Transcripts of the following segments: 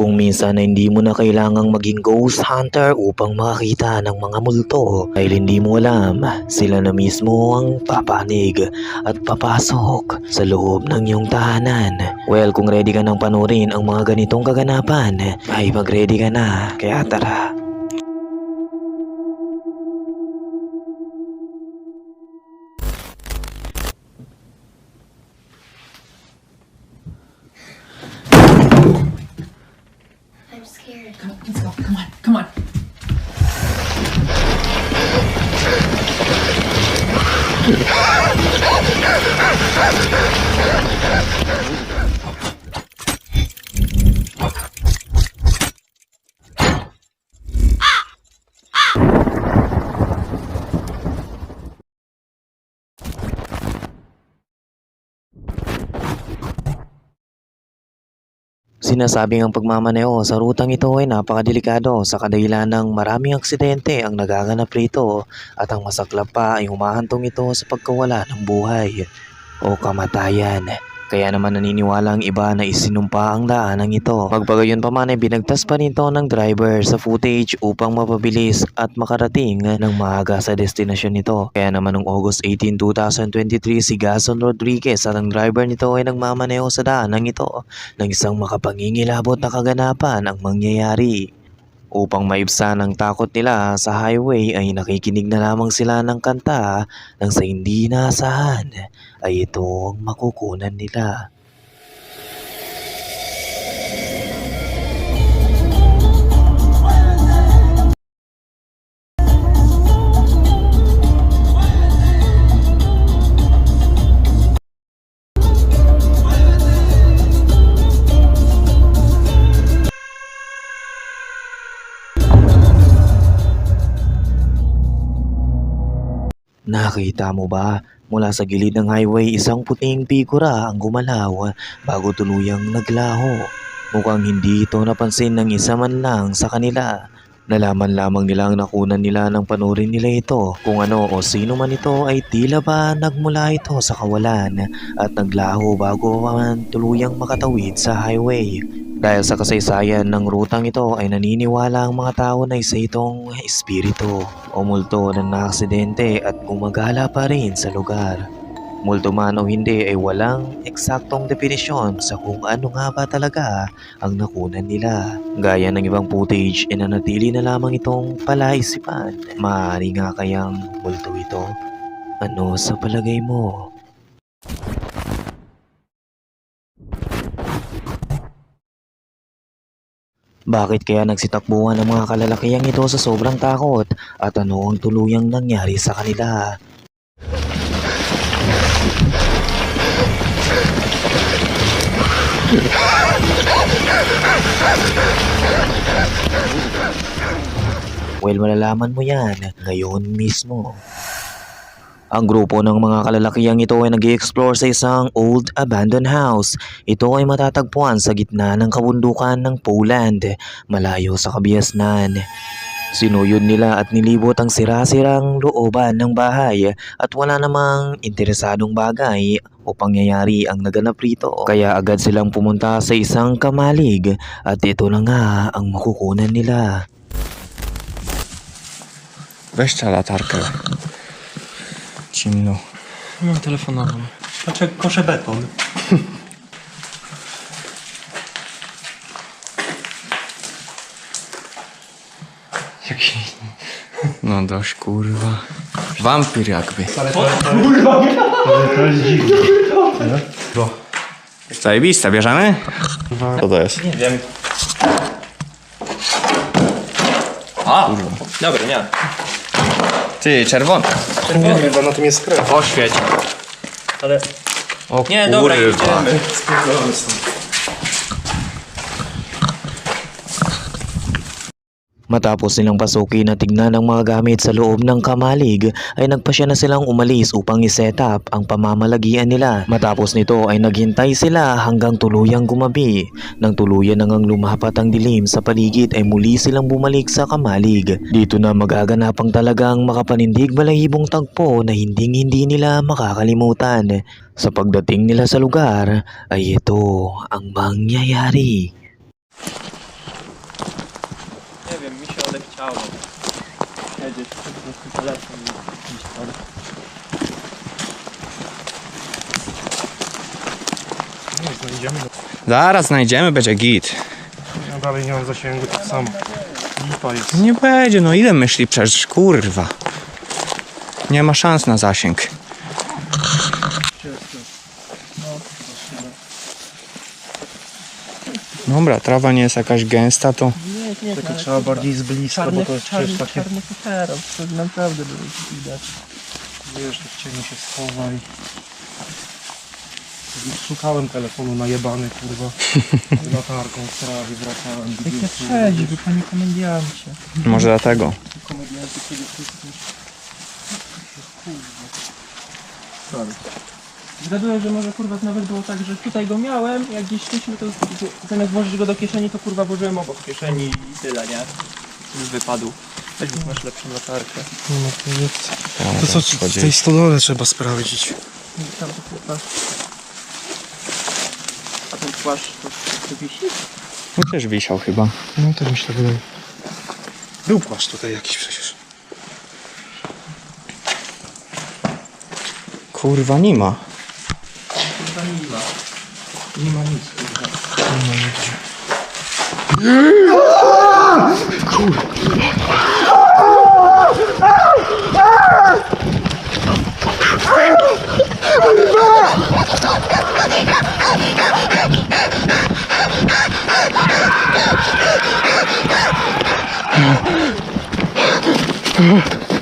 Kung minsan na hindi mo na kailangang maging ghost hunter upang makakita ng mga multo, dahil hindi mo alam, sila na mismo ang papanig at papasok sa loob ng iyong tahanan. Well, kung ready ka nang panurin ang mga ganitong kaganapan, ay mag-ready ka na. Kaya tara. Sinasabing ang pagmamaneho sa rutang ito ay napakadelikado sa kadahilan ng maraming aksidente ang nagaganap rito at ang masaklap pa ay humahantong ito sa pagkawala ng buhay o kamatayan. Kaya naman naniniwala ang iba na isinumpa ang daanang ito. Magpagayon pa man ay binagtas pa rin ito ng driver sa footage upang mapabilis at makarating ng maaga sa destinasyon nito. Kaya naman noong August 18, 2023 si Gason Rodriguez at ang driver nito ay nagmamaneho sa daanang ito ng isang makapangingilabot na kaganapan ang mangyayari. Upang maibsan ang takot nila sa highway ay nakikinig na lamang sila ng kanta nang sa hindi naasahan ay ito ang makukunan nila. Nakita mo ba? Mula sa gilid ng highway, isang puting figura ang gumalaw bago tuluyang naglaho. Mukhang hindi ito napansin ng isa man lang sa kanila. Nalaman lamang nila ang nakunan nila nang panurin nila ito. Kung ano o sino man ito ay tila ba nagmula ito sa kawalan at naglaho bago man tuluyang makatawid sa highway. Dahil sa kasaysayan ng rutang ito ay naniniwala ang mga tao na isa itong espiritu o multo na naaksidente at gumagala pa rin sa lugar. Multo man o hindi ay walang eksaktong definisyon sa kung ano nga ba talaga ang nakunan nila. Gaya ng ibang footage, inanatili na lamang itong palaisipan. Maaari nga kayang multo ito? Ano sa palagay mo? Bakit kaya nagsitakbuhan ang mga kalalakihang ito sa sobrang takot at ano ang tuluyang nangyari sa kanila? Well, malalaman mo yan ngayon mismo. Ang grupo ng mga kalalakihang ito ay nag explore sa isang old abandoned house. Ito ay matatagpuan sa gitna ng kabundukan ng Poland, malayo sa kabiasnan. Sinuyod nila at nilibot ang sira-sirang looban ng bahay at wala namang interesadong bagay o pangyayari ang naganap rito. Kaya agad silang pumunta sa isang kamalig at ito na nga ang makukunan nila. Weź tę latarkę. Ciemno. Mam telefonową. Znaczy kosze beton. No dość kurwa. Wampir jakby. To jest dziwne. Zajebista, bierzemy? Co to jest? Nie wiem. A! Dobra, nie. Ty, czerwony. Bo na tym jest krew. Oświeć. Ale... O Nie, dobra, kurwa. idziemy. Matapos nilang pasukin at tignan ang mga gamit sa loob ng kamalig ay nagpasya na silang umalis upang iset up ang pamamalagian nila. Matapos nito ay naghintay sila hanggang tuluyang gumabi. Nang tuluyan nang lumapat ang dilim sa paligid ay muli silang bumalik sa kamalig. Dito na magaganapang talagang makapanindig balahibong tagpo na hinding hindi nila makakalimutan. Sa pagdating nila sa lugar ay ito ang mangyayari. Chciał. Siedzieć, po prostu telefon i iść. Nie, znajdziemy. Zaraz znajdziemy, będzie git. Ja dalej nie mam zasięgu, tak samo. Lipa jest. Nie będzie, no ile myśli przecież, kurwa. Nie ma szans na zasięg. Dobra, trawa nie jest jakaś gęsta, to Nie, nie, Tylko trzeba bardziej z bliska, bo to jest przecież takie... czarny futerał, to naprawdę było widać. Wiesz, tak w cieniu się schowaj. Szukałem telefonu najebany, kurwa. Z latarką w trawie wracałem. Jakie przejdź, wy panie komediancie. może dlatego. Komedianty przede wszystkim. Sorry. Zgaduję, że może kurwa nawet było tak, że tutaj go miałem, jak gdzieś szliśmy, to zamiast włożyć go do kieszeni, to kurwa włożyłem obok kieszeni i tyle, nie? Już wypadł. Weź mi masz lepszą latarkę. No, to jest... Ja To co, w tej stodole trzeba sprawdzić. Tam to kurwa. A ten płaszcz to, to wisi? No też wisiał chyba. No to mi się tak wydaje. Był płaszcz tutaj jakiś przecież. Kurwa, nie ma. 今にしてください。今にああ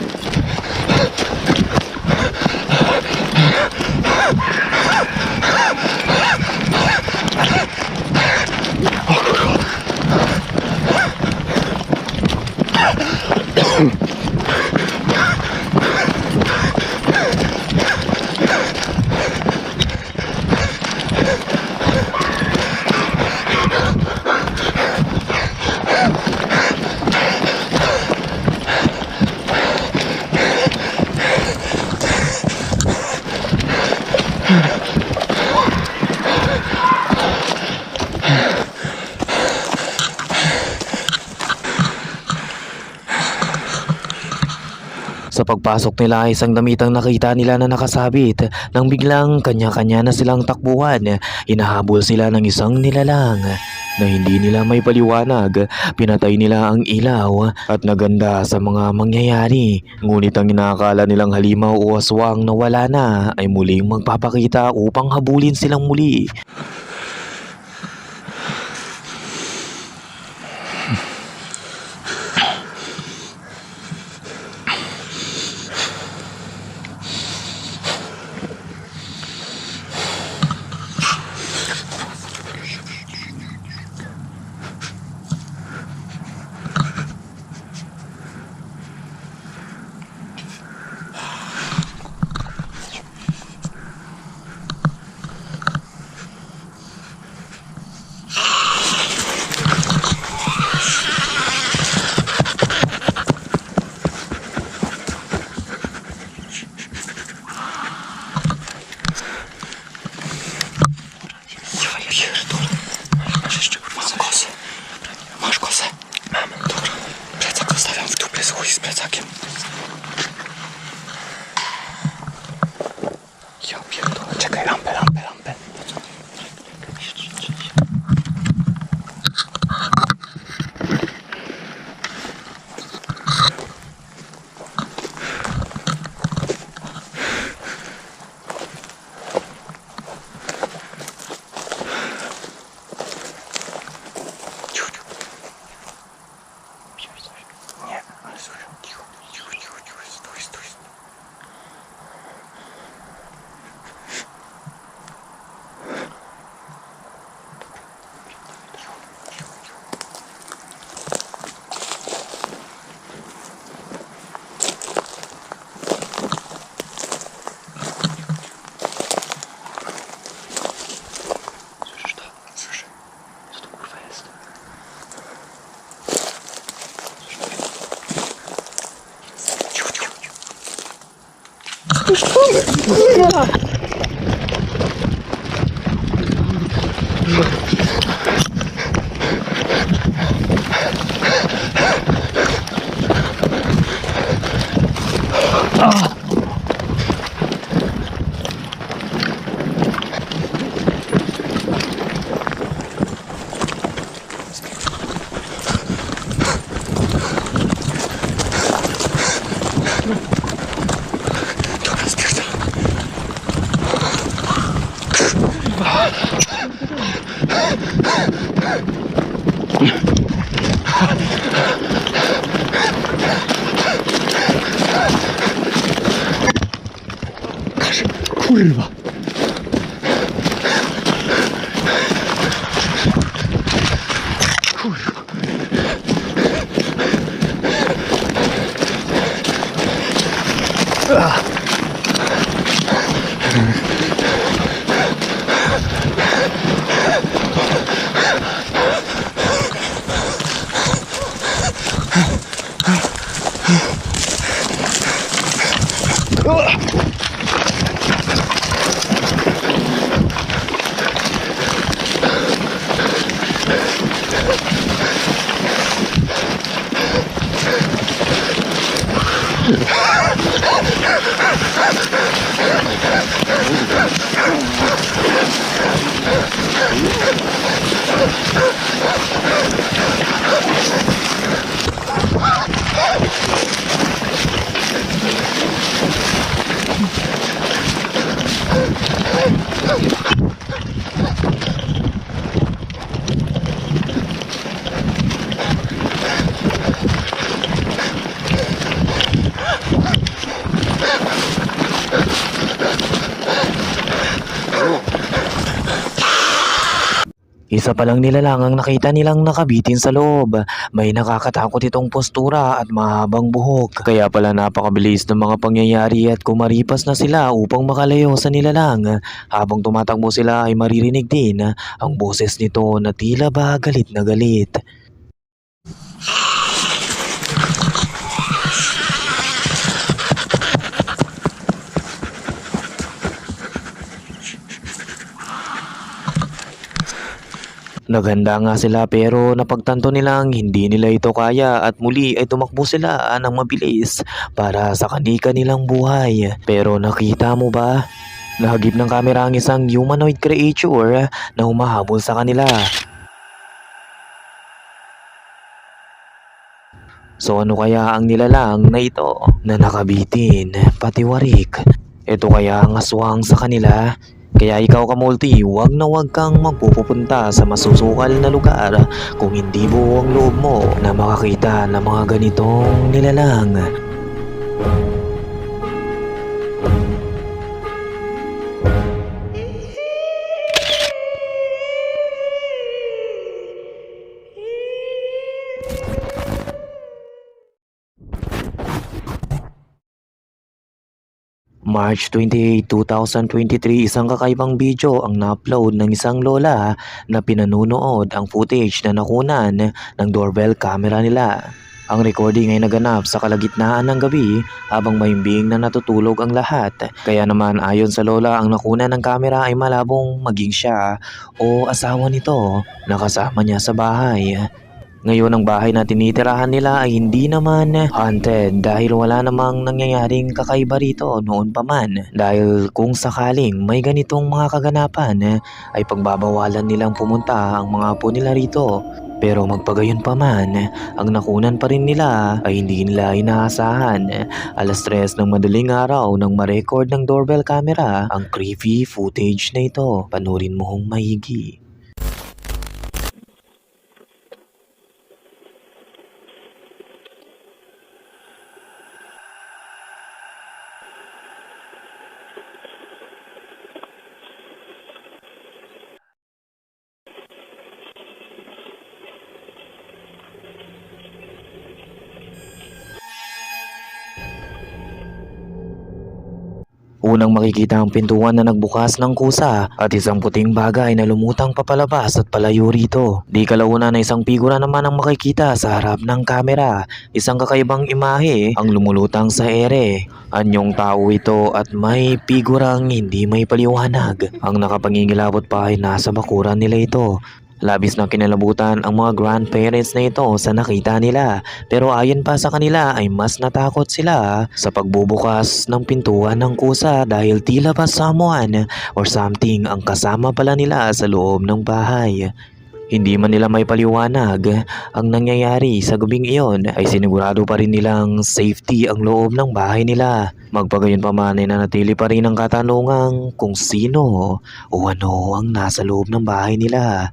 Sa pagpasok nila isang damitang nakita nila na nakasabit nang biglang kanya-kanya na silang takbuhan. Hinahabol sila ng isang nilalang na hindi nila may paliwanag. Pinatay nila ang ilaw at naganda sa mga mangyayari. Ngunit ang inaakala nilang halimaw o aswang na wala na ay muling magpapakita upang habulin silang muli. Stunde. Ja. 꿀밤. Isa pa lang nila lang ang nakita nilang nakabitin sa loob. May nakakatakot itong postura at mahabang buhok. Kaya pala napakabilis ng mga pangyayari at kumaripas na sila upang makalayo sa nilalang. Habang tumatakbo sila ay maririnig din ang boses nito na tila ba galit na galit. Naghanda nga sila pero napagtanto nilang hindi nila ito kaya at muli ay tumakbo sila ng mabilis para sa kanika nilang buhay. Pero nakita mo ba? Nahagip ng kamera ang isang humanoid creature na humahabol sa kanila. So ano kaya ang nilalang na ito na nakabitin pati warik? Ito kaya ang aswang sa kanila? Kaya ikaw kamulti, huwag na huwag kang magpupunta sa masusukal na lugar kung hindi buo ang loob mo na makakita ng mga ganitong nilalang. March 28, 2023, isang kakaibang video ang na-upload ng isang lola na pinanunood ang footage na nakunan ng doorbell camera nila. Ang recording ay naganap sa kalagitnaan ng gabi habang mahimbing na natutulog ang lahat. Kaya naman ayon sa lola ang nakunan ng camera ay malabong maging siya o asawa nito na kasama niya sa bahay. Ngayon ang bahay na tinitirahan nila ay hindi naman haunted dahil wala namang nangyayaring kakaiba rito noon pa man. Dahil kung sakaling may ganitong mga kaganapan ay pagbabawalan nilang pumunta ang mga apo nila rito. Pero magpagayon pa man, ang nakunan pa rin nila ay hindi nila inaasahan. Alas tres ng madaling araw nang ma-record ng doorbell camera ang creepy footage na ito. Panurin mo hong maigi. Makikita ang pintuan na nagbukas ng kusa at isang puting bagay na lumutang papalabas at palayo rito. Di kalauna na isang figura naman ang makikita sa harap ng kamera. Isang kakaibang imahe ang lumulutang sa ere. Anyong tao ito at may figurang hindi may paliwanag. Ang nakapangingilabot pa ay nasa bakuran nila ito. Labis na kinalabutan ang mga grandparents na ito sa nakita nila pero ayon pa sa kanila ay mas natakot sila sa pagbubukas ng pintuan ng kusa dahil tila ba someone or something ang kasama pala nila sa loob ng bahay. Hindi man nila may paliwanag ang nangyayari sa gabing iyon ay sinigurado pa rin nilang safety ang loob ng bahay nila. Magpagayon pa man ay nanatili pa rin ang katanungang kung sino o ano ang nasa loob ng bahay nila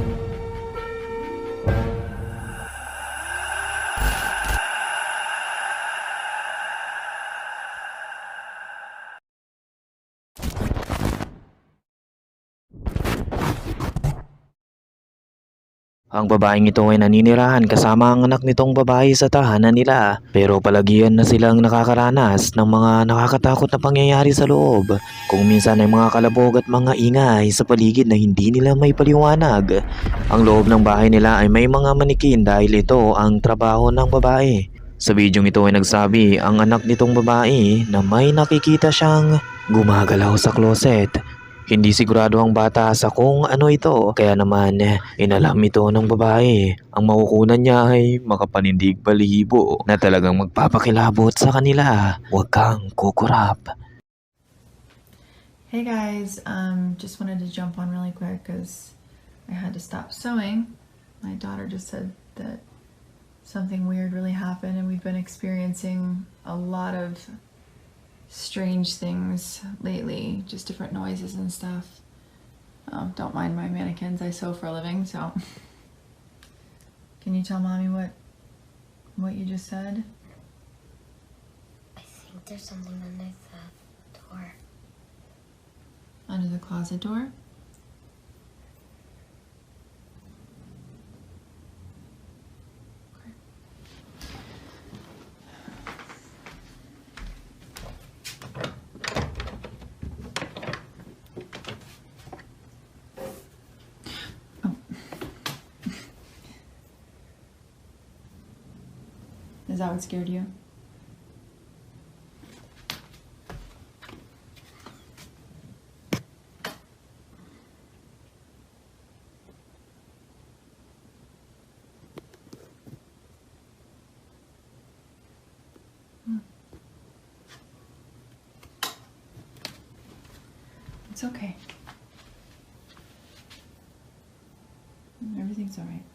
Ang babaeng ito ay naninirahan kasama ang anak nitong babae sa tahanan nila pero palagian na silang nakakaranas ng mga nakakatakot na pangyayari sa loob. Kung minsan ay mga kalabog at mga ingay sa paligid na hindi nila may paliwanag. Ang loob ng bahay nila ay may mga manikin dahil ito ang trabaho ng babae. Sa bidyong ito ay nagsabi ang anak nitong babae na may nakikita siyang gumagalaw sa closet. Hindi sigurado ang bata sa kung ano ito, kaya naman inalam ito ng babae. Ang makukunan niya ay makapanindig balibo na talagang magpapakilabot sa kanila. Huwag kang kukurap. Hey guys, um, just wanted to jump on really quick because I had to stop sewing. My daughter just said that something weird really happened, and we've been experiencing a lot of strange things lately, just different noises and stuff. Um, don't mind my mannequins, I sew for a living, so. Can you tell mommy what what you just said? I think there's something under the door. Under the closet door? That what scared you? Hmm. It's okay. Everything's alright. What?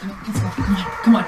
Come on. Come on.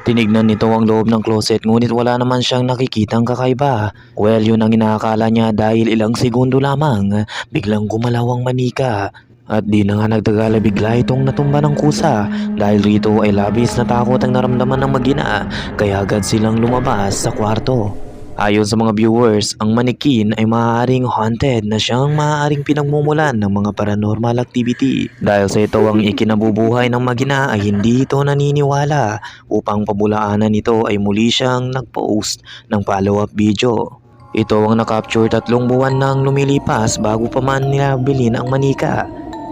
Tinignan nito ang loob ng closet ngunit wala naman siyang nakikitang kakaiba. Well, yun ang inaakala niya dahil ilang segundo lamang biglang gumalaw ang manika. At di na nga nagtagala bigla itong natumba ng kusa dahil rito ay labis na takot ang naramdaman ng magina kaya agad silang lumabas sa kwarto. Ayon sa mga viewers, ang manikin ay maaaring haunted na siyang maaaring pinagmumulan ng mga paranormal activity. Dahil sa ito ang ikinabubuhay ng magina ay hindi ito naniniwala upang pabulaanan ito ay muli siyang nag-post ng follow-up video. Ito ang nakapture tatlong buwan nang lumilipas bago pa man nila bilhin ang manika.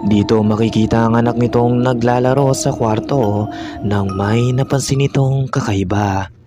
Dito makikita ang anak nitong naglalaro sa kwarto nang may napansin itong kakaiba.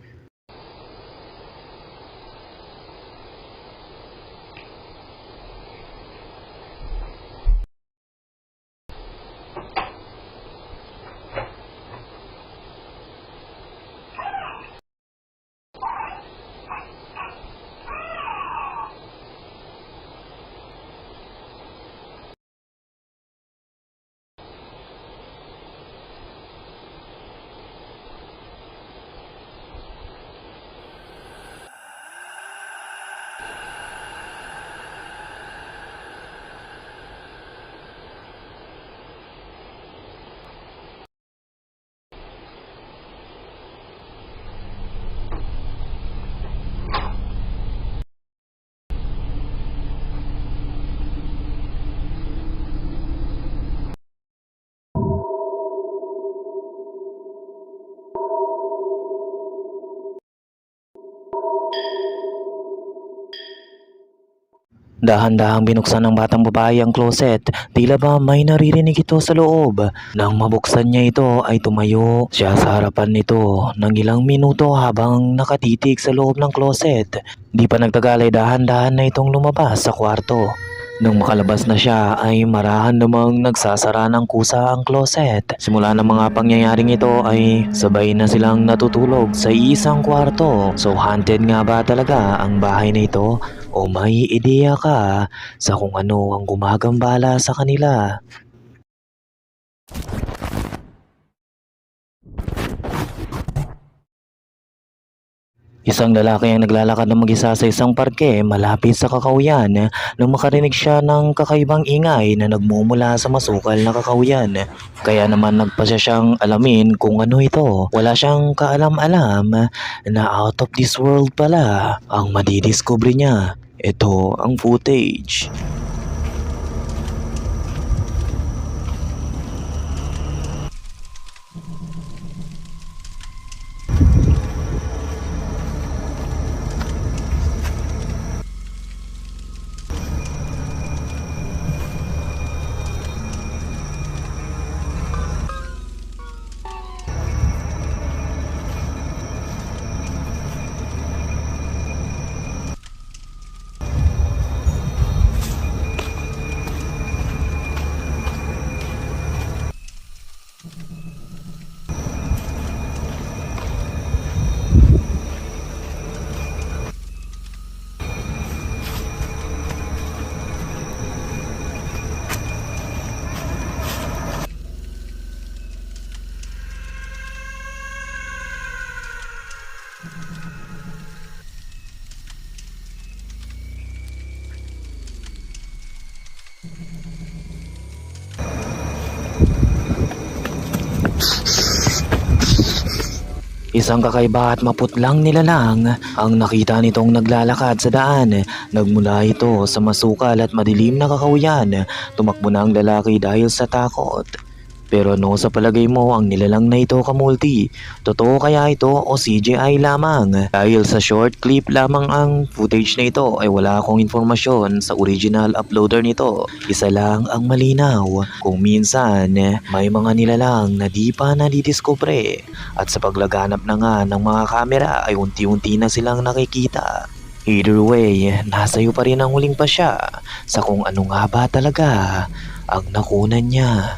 Dahan-dahang binuksan ng batang babae ang closet. Tila ba may naririnig ito sa loob. Nang mabuksan niya ito ay tumayo siya sa harapan nito ng ilang minuto habang nakatitig sa loob ng closet. Di pa nagtagal ay dahan-dahan na itong lumabas sa kwarto. Nang makalabas na siya ay marahan namang nagsasara ng kusa ang closet. Simula ng mga pangyayaring ito ay sabay na silang natutulog sa isang kwarto. So haunted nga ba talaga ang bahay na ito? O may ideya ka sa kung ano ang gumagambala sa kanila? Isang lalaki ang naglalakad ng mag-isa sa isang parke malapit sa kakauyan nang makarinig siya ng kakaibang ingay na nagmumula sa masukal na kakauyan. Kaya naman nagpasya siyang alamin kung ano ito. Wala siyang kaalam-alam na out of this world pala ang madidiscover niya. Ito ang footage. Isang kakaiba at maputlang nilalang ang nakita nitong naglalakad sa daan. Nagmula ito sa masukal at madilim na kakauyan. Tumakbo na ang lalaki dahil sa takot. Pero ano sa palagay mo ang nilalang na ito kamulti? Totoo kaya ito o CGI lamang? Dahil sa short clip lamang ang footage na ito ay wala akong informasyon sa original uploader nito. Isa lang ang malinaw kung minsan may mga nilalang na di pa nadidiskubre at sa paglaganap na nga ng mga kamera ay unti-unti na silang nakikita. Either way, nasa iyo pa rin ang huling pasya sa kung ano nga ba talaga ang nakunan niya.